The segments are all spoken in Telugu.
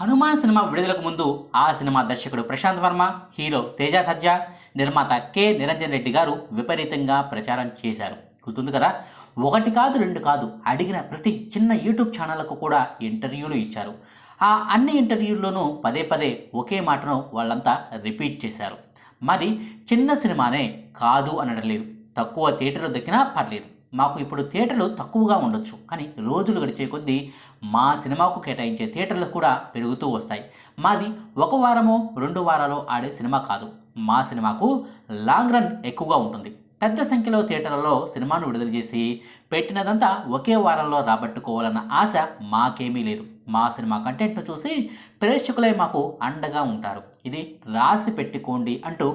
హనుమాన్ సినిమా విడుదలకు ముందు ఆ సినిమా దర్శకుడు ప్రశాంత్ వర్మ హీరో తేజ సజ్జా నిర్మాత కె నిరంజన్ రెడ్డి గారు విపరీతంగా ప్రచారం చేశారు. గుర్తుంది కదా? ఒకటి కాదు రెండు కాదు అడిగిన ప్రతి చిన్న యూట్యూబ్ ఛానళ్ళకు కూడా ఇంటర్వ్యూలు ఇచ్చారు. ఆ అన్ని ఇంటర్వ్యూల్లోనూ పదే పదే ఒకే మాటను వాళ్ళంతా రిపీట్ చేశారు. మరి చిన్న సినిమానే కాదు అనడం లేదు. తక్కువ థియేటర్లు దక్కినా పర్లేదు. మాకు ఇప్పుడు థియేటర్లు తక్కువగా ఉండొచ్చు. కానీ రోజులు గడిచే కొద్దీ మా సినిమాకు కేటాయించే థియేటర్లు కూడా పెరుగుతూ వస్తాయి. మాది ఒక వారమో రెండు వారాలు ఆడే సినిమా కాదు. మా సినిమాకు లాంగ్ రన్ ఎక్కువగా ఉంటుంది. పెద్ద సంఖ్యలో థియేటర్లలో సినిమాను విడుదల చేసి పెట్టినదంతా ఒకే వారంలో రాబట్టుకోవాలన్న ఆశ మాకేమీ లేదు. మా సినిమా కంటెంట్ను చూసి ప్రేక్షకులే మాకు అండగా ఉంటారు. ఇది రాసి పెట్టుకోండి అంటూ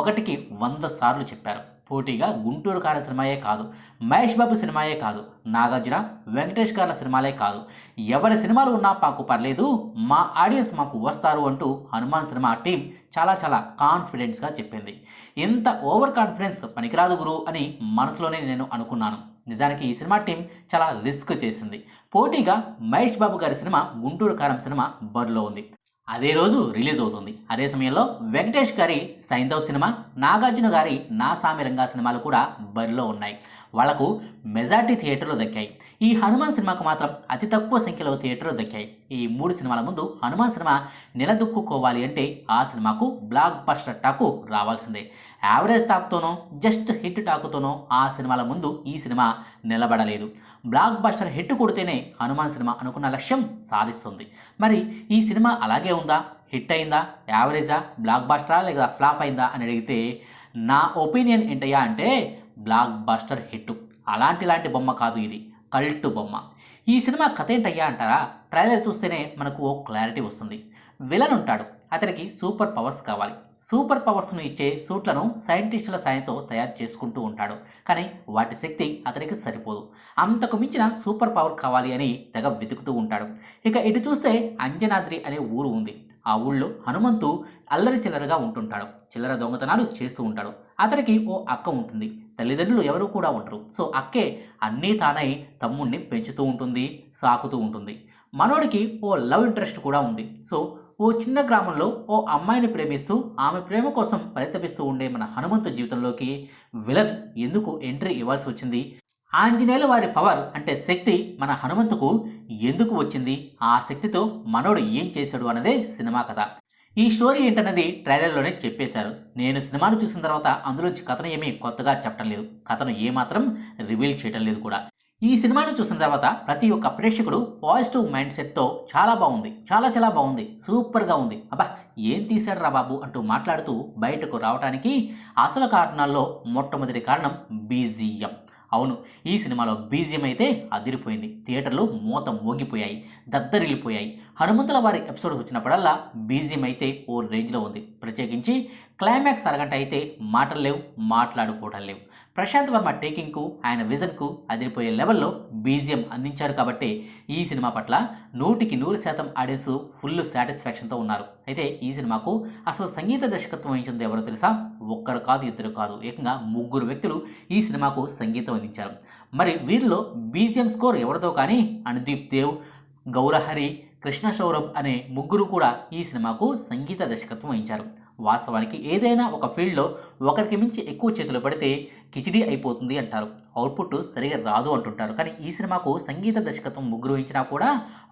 ఒకటికి వంద సార్లు చెప్పారు. పోటీగా గుంటూరు కార సినిమాయే కాదు మహేష్ బాబు సినిమాయే కాదు నాగార్జున వెంకటేష్ గారుల సినిమాలే కాదు. ఎవరి సినిమాలు ఉన్నా మాకు పర్లేదు మా ఆడియన్స్ మాకు వస్తారు అంటూ హనుమాన్ సినిమా టీం చాలా చాలా కాన్ఫిడెన్స్గా చెప్పింది. ఇంత ఓవర్ కాన్ఫిడెన్స్ పనికిరాదు గురు అని మనసులోనే నేను అనుకున్నాను. నిజానికి ఈ సినిమా టీం చాలా రిస్క్ చేసింది. పోటీగా మహేష్ బాబు గారి సినిమా గుంటూరు కారం సినిమా బరిలో ఉంది. అదే రోజు రిలీజ్ అవుతుంది. అదే సమయంలో వెంకటేష్ గారి సైంధవ్ సినిమా నాగార్జున గారి నా సామిరంగా సినిమాలు కూడా బరిలో ఉన్నాయి. వాళ్ళకు మెజార్టీ థియేటర్లు దక్కాయి. ఈ హనుమాన్ సినిమాకు మాత్రం అతి తక్కువ సంఖ్యలో థియేటర్లు దక్కాయి. ఈ మూడు సినిమాల ముందు హనుమాన్ సినిమా నిలదొక్కుకోవాలి అంటే ఆ సినిమాకు బ్లాక్ బస్టర్ టాకు రావాల్సిందే. యావరేజ్ టాక్తోనో జస్ట్ హిట్ టాకుతోనో ఆ సినిమాల ముందు ఈ సినిమా నిలబడలేదు. బ్లాక్ బస్టర్ హిట్ కొడితేనే హనుమాన్ సినిమా అనుకున్న లక్ష్యం సాధిస్తుంది. మరి ఈ సినిమా అలాగే ఉందా? హిట్ అయిందా? యావరేజా? బ్లాక్ బస్టరా లేదా ఫ్లాప్ అయిందా అని అడిగితే నా ఒపీనియన్ ఏంటయ్యా అంటే బ్లాక్ బస్టర్ హిట్. అలాంటి లాంటి బొమ్మ కాదు ఇది. కల్ట్ బొమ్మ. ఈ సినిమా కథ ఏంటయ్యా అంటారా? ట్రైలర్ చూస్తేనే మనకు ఓ క్లారిటీ వస్తుంది. విలన్ ఉంటాడు. అతనికి సూపర్ పవర్స్ కావాలి. సూపర్ పవర్స్ను ఇచ్చే సూట్లను సైంటిస్టుల సాయంతో తయారు చేసుకుంటూ ఉంటాడు. కానీ వాటి శక్తి అతనికి సరిపోదు. అంతకు మించిన సూపర్ పవర్ కావాలి అని తెగ వెతుకుతూ ఉంటాడు. ఇక ఇటు చూస్తే అంజనాద్రి అనే ఊరు ఉంది. ఆ ఊళ్ళో హనుమంతు అల్లరి చిల్లరగా ఉంటుంటాడు. చిల్లర దొంగతనాలు చేస్తూ ఉంటాడు. అతనికి ఓ అక్క ఉంటుంది. తల్లిదండ్రులు ఎవరు కూడా ఉండరు. సో అక్కే అన్నీ తానై తమ్ముణ్ణి పెంచుతూ ఉంటుంది సాకుతూ ఉంటుంది. మనోడికి ఓ లవ్ ఇంట్రెస్ట్ కూడా ఉంది. సో ఓ చిన్న గ్రామంలో ఓ అమ్మాయిని ప్రేమిస్తూ ఆమె ప్రేమ కోసం పరితపిస్తూ ఉండే మన హనుమంతు జీవితంలోకి విలన్ ఎందుకు ఎంట్రీ ఇవ్వాల్సి వచ్చింది? ఆంజనేయుల వారి పవర్ అంటే శక్తి మన హనుమంతుకు ఎందుకు వచ్చింది? ఆ శక్తితో మనోడు ఏం చేశాడు అన్నదే సినిమా కథ. ఈ స్టోరీ ఏంటన్నది ట్రైలర్లోనే చెప్పేశారు. నేను సినిమాను చూసిన తర్వాత అందులోంచి కథను ఏమీ కొత్తగా చెప్పడం లేదు. కథను ఏమాత్రం రివీల్ చేయడం లేదు కూడా. ఈ సినిమాను చూసిన తర్వాత ప్రతి ఒక్క ప్రేక్షకుడు పాజిటివ్ మైండ్ సెట్తో చాలా బాగుంది. చాలా చాలా బాగుంది. సూపర్గా ఉంది. అబ్బా ఏం తీశాడు రా బాబు అంటూ మాట్లాడుతూ బయటకు రావడానికి అసలు కారణాల్లో మొట్టమొదటి కారణం బీజిఎం. అవును ఈ సినిమాలో బీజియం అయితే అదిరిపోయింది. థియేటర్లు మూత మోగిపోయాయి దద్దరిల్లిపోయాయి. హనుమంతుల వారి ఎపిసోడ్ వచ్చినప్పుడల్లా బీజియం అయితే ఓ రేంజ్లో ఉంది. ప్రత్యేకించి క్లైమాక్స్ అరగంట అయితే మాటలు లేవు మాట్లాడుకోవటం లేవు. ప్రశాంత్ వర్మ టేకింగ్కు ఆయన విజన్కు అదిరిపోయే లెవెల్లో బీజియం అందించారు కాబట్టి ఈ సినిమా పట్ల నూటికి నూరు శాతం ఆడియన్స్ ఫుల్ సాటిస్ఫాక్షన్తో ఉన్నారు. అయితే ఈ సినిమాకు అసలు సంగీత దర్శకత్వం వహించింది ఎవరో తెలుసా? ఒక్కరు కాదు ఇద్దరు కాదు. ఏకంగా ముగ్గురు వ్యక్తులు ఈ సినిమాకు సంగీతం అందించారు. మరి వీరిలో బీజిఎం స్కోర్ ఎవరితో కానీ అనుదీప్ దేవ్ గౌరహరి కృష్ణ సౌరభ్ అనే ముగ్గురు కూడా ఈ సినిమాకు సంగీత దర్శకత్వం వహించారు. వాస్తవానికి ఏదైనా ఒక ఫీల్డ్లో ఒకరికి మించి ఎక్కువ చేతులు పడితే కిచిడీ అయిపోతుంది అంటారు. అవుట్పుట్ సరిగా రాదు అంటుంటారు. కానీ ఈ సినిమాకు సంగీత దర్శకత్వం ముగ్గురు వహించినా కూడా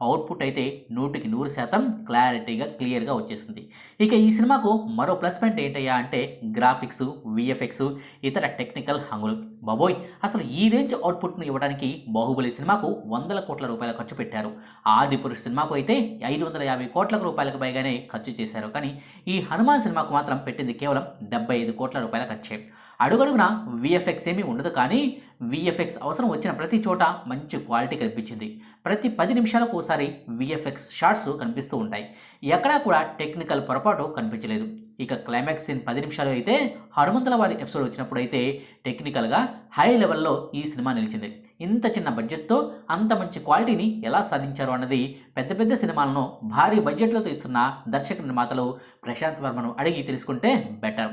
అవుట్పుట్ అయితే నూటికి నూరు శాతం క్లారిటీగా క్లియర్గా వచ్చేసింది. ఇక ఈ సినిమాకు మరో ప్లస్ పాయింట్ ఏంటయ్యా అంటే గ్రాఫిక్స్ విఎఫ్ఎక్స్ ఇతర టెక్నికల్ హంగులు. బాబోయ్! అసలు ఈ రేంజ్ అవుట్పుట్ను ఇవ్వడానికి బాహుబలి సినిమాకు వందల కోట్ల రూపాయల ఖర్చు పెట్టారు. ఆదిపురుష్ సినిమాకు అయితే ఐదు వందల యాభై కోట్ల రూపాయలకు పైగానే ఖర్చు చేశారు. కానీ ఈ హనుమాన్ సినిమా సినిమాకు మాత్రం పెట్టింది కేవలం డెబ్బై ఐదు కోట్ల రూపాయల ఖర్చే. అడుగడుగున విఎఫ్ఎక్స్ ఏమీ ఉండదు కానీ విఎఫ్ఎక్స్ అవసరం వచ్చిన ప్రతి చోట మంచి క్వాలిటీ కనిపించింది. ప్రతి పది నిమిషాలకు ఒకసారి విఎఫ్ఎక్స్ షార్ట్స్ కనిపిస్తూ ఉంటాయి. ఎక్కడా కూడా టెక్నికల్ పొరపాటు కనిపించలేదు. ఇక క్లైమాక్స్ ఇన్ పది నిమిషాలు అయితే హనుమంతుల వారి ఎపిసోడ్ వచ్చినప్పుడు అయితే టెక్నికల్గా హై లెవెల్లో ఈ సినిమా నిలిచింది. ఇంత చిన్న బడ్జెట్తో అంత మంచి క్వాలిటీని ఎలా సాధించారు అన్నది పెద్ద పెద్ద సినిమాలను భారీ బడ్జెట్లో తీస్తున్న దర్శక నిర్మాతలు ప్రశాంత్ వర్మను అడిగి తెలుసుకుంటే బెటర్.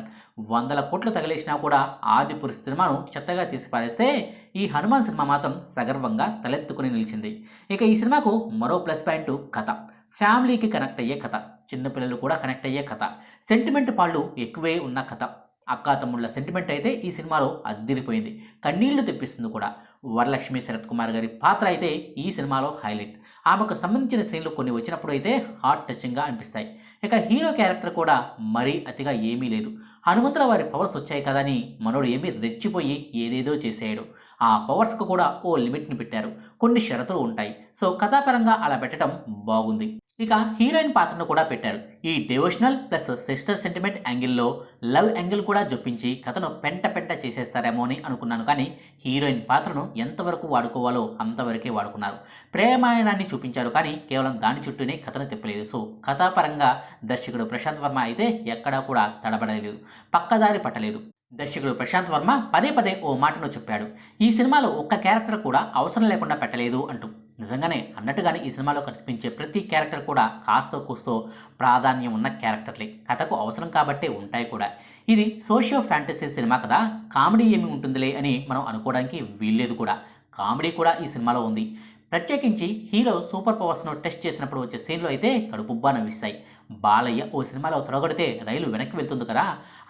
వందల కోట్లు తగిలేసినా కూడా ఆదిపురుష్ సినిమాను చెత్తగా తీసిపారేస్తే ఈ హనుమాన్ సినిమా మాత్రం సగర్వంగా తలెత్తుకుని నిలిచింది. ఇక ఈ సినిమాకు మరో ప్లస్ పాయింట్ కథ. ఫ్యామిలీకి కనెక్ట్ అయ్యే కథ. చిన్నపిల్లలు కూడా కనెక్ట్ అయ్యే కథ. సెంటిమెంట్ పాళ్ళు ఎక్కువే ఉన్న కథ. అక్కా తమ్ముళ్ళ సెంటిమెంట్ అయితే ఈ సినిమాలో అద్దిరిపోయింది. కన్నీళ్ళు తెప్పిస్తుంది కూడా. వరలక్ష్మి శరత్ కుమార్ గారి పాత్ర అయితే ఈ సినిమాలో హైలైట్ ఆమెకు సంబంధించిన సీన్లు కొన్ని వచ్చినప్పుడు అయితే హార్ట్ టచింగ్గా అనిపిస్తాయి. ఇక హీరో క్యారెక్టర్ కూడా మరీ అతిగా ఏమీ లేదు. హనుమంతుల వారి పవర్స్ వచ్చాయి కదా అని మనోడు ఏమీ రెచ్చిపోయి ఏదేదో చేసేయడు. ఆ పవర్స్కు కూడా ఓ లిమిట్ని పెట్టారు. కొన్ని షరతులు ఉంటాయి. సో కథాపరంగా అలా పెట్టడం బాగుంది. ఇక హీరోయిన్ పాత్రను కూడా పెట్టారు. ఈ డివోషనల్ ప్లస్ సిస్టర్ సెంటిమెంట్ యాంగిల్లో లవ్ యాంగిల్ కూడా జొప్పించి కథను పెంట పెంట చేసేస్తారేమో అని అనుకున్నాను. కానీ హీరోయిన్ పాత్రను ఎంతవరకు వాడుకోవాలో అంతవరకే వాడుకున్నారు. ప్రేమాయణాన్ని చూపించారు. కానీ కేవలం దాని చుట్టూనే కథను తిప్పలేదు. సో కథాపరంగా దర్శకుడు ప్రశాంత్ వర్మ అయితే ఎక్కడా కూడా తడబడలేదు. పక్కదారి పట్టలేదు. దర్శకుడు ప్రశాంత్ వర్మ పదే పదే ఓ మాటను చెప్పాడు ఈ సినిమాలో ఒక్క క్యారెక్టర్ కూడా అవసరం లేకుండా పెట్టలేదు అంటూ. నిజంగానే అన్నట్టుగానే ఈ సినిమాలో కనిపించే ప్రతి క్యారెక్టర్ కూడా కాస్తో కూస్తో ప్రాధాన్యం ఉన్న క్యారెక్టర్లే. కథకు అవసరం కాబట్టే ఉంటాయి కూడా. ఇది సోషియో ఫ్యాంటసీ సినిమా కదా కామెడీ ఏమి ఉంటుందిలే అని మనం అనుకోవడానికి వీల్లేదు కూడా. కామెడీ కూడా ఈ సినిమాలో ఉంది. ప్రత్యేకించి హీరో సూపర్ పవర్స్ను టెస్ట్ చేసినప్పుడు వచ్చే సీన్లు అయితే కడుపుబ్బా నవ్విస్తాయి బాలయ్య ఓ సినిమాలో తొలగొడితే రైలు వెనక్కి వెళ్తుంది కదా.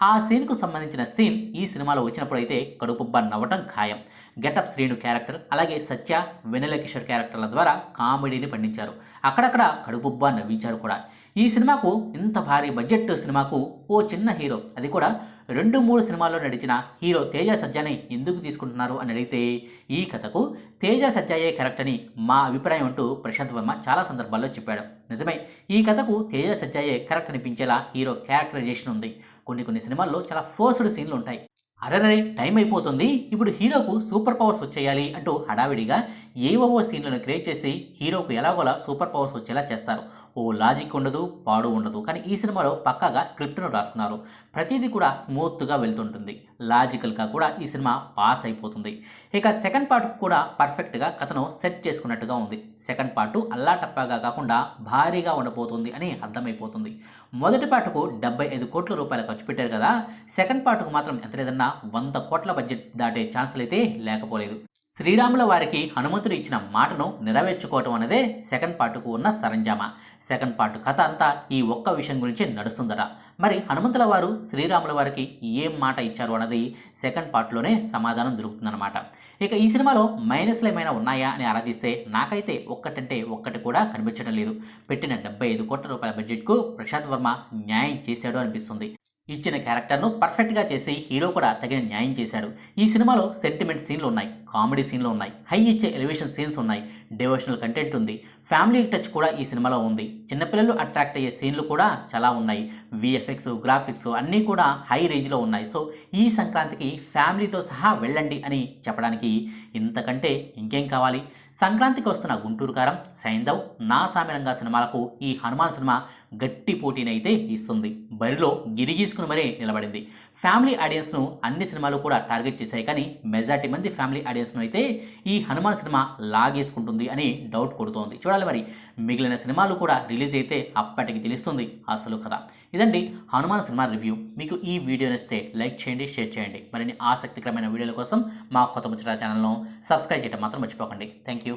ఆ సీన్కు సంబంధించిన సీన్ ఈ సినిమాలో వచ్చినప్పుడు అయితే కడుపుబ్బా నవ్వటం ఖాయం. గెటప్ శ్రీను క్యారెక్టర్ అలాగే సత్య వెన్నెల కిషోర్ క్యారెక్టర్ల ద్వారా కామెడీని పండించారు. అక్కడక్కడ కడుపుబ్బా నవ్వించారు కూడా. ఈ సినిమాకు ఇంత భారీ బడ్జెట్ సినిమాకు ఓ చిన్న హీరో. అది కూడా రెండు మూడు సినిమాల్లో నడిచిన హీరో తేజ సజ్జాని ఎందుకు తీసుకుంటున్నారు అని అడిగితే ఈ కథకు తేజ సజ్జాయే కరెక్ట్ అని మా అభిప్రాయం అంటూ ప్రశాంత్ వర్మ చాలా సందర్భాల్లో చెప్పాడు. నిజమే ఈ కథకు తేజ సజ్జాయే కరెక్ట్ అనిపించేలా హీరో క్యారెక్టరైజేషన్ ఉంది. కొన్ని కొన్ని సినిమాల్లో చాలా ఫోర్స్డ్ సీన్లు ఉంటాయి. అరరే టైం అయిపోతుంది. ఇప్పుడు హీరోకు సూపర్ పవర్స్ వచ్చేయాలి అంటూ హడావిడిగా ఏవో సీన్లను క్రియేట్ చేసి హీరోకు ఎలాగోలా సూపర్ పవర్స్ వచ్చేలా చేస్తారు. ఓ లాజిక్ ఉండదు పాడు ఉండదు. కానీ ఈ సినిమాలో పక్కాగా స్క్రిప్ట్ను రాసుకున్నారు. ప్రతిదీ కూడా స్మూత్గా వెళ్తుంటుంది. లాజికల్గా కూడా ఈ సినిమా పాస్ అయిపోతుంది. ఇక సెకండ్ పార్ట్ కూడా పర్ఫెక్ట్గా కథను సెట్ చేసుకున్నట్టుగా ఉంది. సెకండ్ పార్ట్ అల్లాటప్పాగా కాకుండా భారీగా ఉండబోతుంది అని అర్థమైపోతుంది. మొదటి పాటకు డెబ్బై ఐదు కోట్ల రూపాయలు ఖర్చు పెట్టారు కదా. సెకండ్ పార్ట్కు మాత్రం ఎంత లేదన్నా వంద కోట్ల బడ్జెట్ దాటే ఛాన్సులు అయితే లేకపోలేదు. శ్రీరాముల వారికి హనుమంతుడు ఇచ్చిన మాటను నెరవేర్చుకోవటం అనేదే సెకండ్ పార్ట్కు ఉన్న సరంజామా. సెకండ్ పార్ట్ కథ అంతా ఈ ఒక్క విషయం గురించి నడుస్తుందట. మరి హనుమంతుల వారు శ్రీరాముల వారికి ఏం మాట ఇచ్చారు అన్నది సెకండ్ పార్ట్లోనే సమాధానం దొరుకుతుందన్నమాట. ఇక ఈ సినిమాలో మైనస్లు ఏమైనా ఉన్నాయా అని ఆరాధిస్తే నాకైతే ఒక్కటంటే ఒక్కటి కూడా కనిపించడం లేదు. పెట్టిన డెబ్బై ఐదు కోట్ల రూపాయల బడ్జెట్కు ప్రశాంత్ వర్మ న్యాయం చేశాడు అనిపిస్తుంది. ఇచ్చిన క్యారెక్టర్ను పర్ఫెక్ట్గా చేసి హీరో కూడా తగిన న్యాయం చేశాడు. ఈ సినిమాలో సెంటిమెంట్ సీన్లు ఉన్నాయి. కామెడీ సీన్లు ఉన్నాయి. హై ఇచ్చే ఎలివేషన్ సీన్స్ ఉన్నాయి. డివోషనల్ కంటెంట్ ఉంది. ఫ్యామిలీ టచ్ కూడా ఈ సినిమాలో ఉంది. చిన్నపిల్లలు అట్రాక్ట్ అయ్యే సీన్లు కూడా చాలా ఉన్నాయి. విఎఫ్ఎక్స్ గ్రాఫిక్స్ అన్నీ కూడా హై రేంజ్లో ఉన్నాయి. సో ఈ సంక్రాంతికి ఫ్యామిలీతో సహా వెళ్ళండి అని చెప్పడానికి ఇంతకంటే ఇంకేం కావాలి? సంక్రాంతికి వస్తున్న గుంటూరు కారం సైందవ్ నా సామిరంగా సినిమాలకు ఈ హనుమాన్ సినిమా గట్టి పోటీనైతే ఇస్తుంది. బరిలో గిరిగీసుకుని మరీ నిలబడింది. ఫ్యామిలీ ఆడియన్స్ను అన్ని సినిమాలు కూడా టార్గెట్ చేశాయి. కానీ మెజార్టీ మంది ఫ్యామిలీ ఆడియన్స్ను అయితే ఈ హనుమాన్ సినిమా లాగేసుకుంటుంది అని డౌట్ కొడుతోంది. చూడాలి మరి మిగిలిన సినిమాలు కూడా రిలీజ్ అయితే అప్పటికి తెలుస్తుంది అసలు కథ. ఇదండి హనుమాన్ సినిమా రివ్యూ. మీకు ఈ వీడియో నచ్చితే లైక్ చేయండి షేర్ చేయండి. మరిన్ని ఆసక్తికరమైన వీడియోల కోసం మా కొత్త ముచ్చట ఛానల్ను సబ్స్క్రైబ్ చేయడం మాత్రం మర్చిపోకండి. Thank you